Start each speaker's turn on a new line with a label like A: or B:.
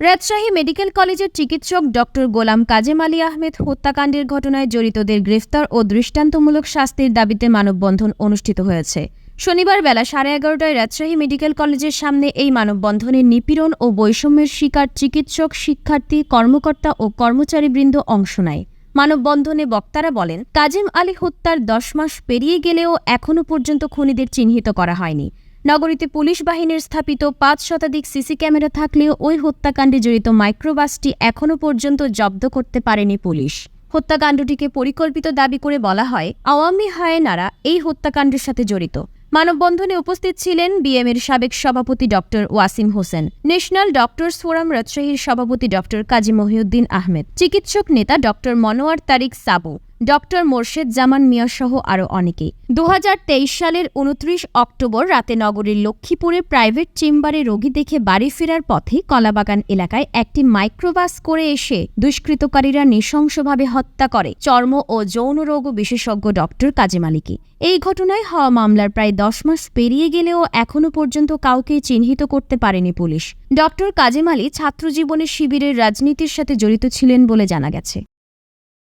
A: Rajshahi medical কলেজের চিকিৎসক doctor Golam Kazem Ali Ahmed হত্যাকাণ্ডের ঘটনায় জড়িতদের গ্রেফতার ও দৃষ্টান্তমূলক শাস্তির দাবিতে মানববন্ধন অনুষ্ঠিত হয়েছে। শনিবার বেলা সাড়ে এগারোটায় রাজশাহী মেডিকেল কলেজের সামনে এই মানববন্ধনে নিপীড়ন ও বৈষম্যের শিকার চিকিৎসক, শিক্ষার্থী, কর্মকর্তা ও কর্মচারীবৃন্দ অংশ নেয়। মানববন্ধনে বক্তারা বলেন, কাজিম আলী হত্যার দশ মাস পেরিয়ে গেলেও এখনও পর্যন্ত খুনিদের চিহ্নিত করা হয়নি। নগরীতে পুলিশ বাহিনীর স্থাপিত পাঁচ শতাধিক সিসি ক্যামেরা থাকলেও ওই হত্যাকাণ্ডে জড়িত মাইক্রোবাসটি এখনও পর্যন্ত জব্দ করতে পারেনি পুলিশ। হত্যাকাণ্ডটিকে পরিকল্পিত দাবি করে বলা হয়, আওয়ামী হায়েনারা এই হত্যাকাণ্ডের সাথে জড়িত। মানববন্ধনে উপস্থিত ছিলেন বিএমের সাবেক সভাপতি doctor Wasim Hossain, national doctors forum রাজশাহীর সভাপতি ডক্টর কাজী মহিউদ্দিন আহমেদ, চিকিৎসক নেতা ডক্টর মনোয়ার তারিক সাবু। ডক্টর মোর্শেদ জামান মিয়া সহ আরও অনেকেই। দু সালের উনত্রিশ অক্টোবর রাতে নগরীর লক্ষ্মীপুরে প্রাইভেট চেম্বারে রোগী দেখে বাড়ি ফেরার পথে কলাবাগান এলাকায় একটি মাইক্রোবাস করে এসে দুষ্কৃতকারীরা নৃশংসভাবে হত্যা করে। চর্ম ও যৌন রোগ বিশেষজ্ঞ ডক্টর কাজেম আলীকে এই ঘটনায় হওয়া মামলার প্রায় দশ মাস পেরিয়ে গেলেও এখনও পর্যন্ত কাউকে চিহ্নিত করতে পারেনি পুলিশ। ডক্টর কাজেম আলী ছাত্রজীবনের শিবিরের রাজনীতির সাথে জড়িত ছিলেন বলে জানা গেছে।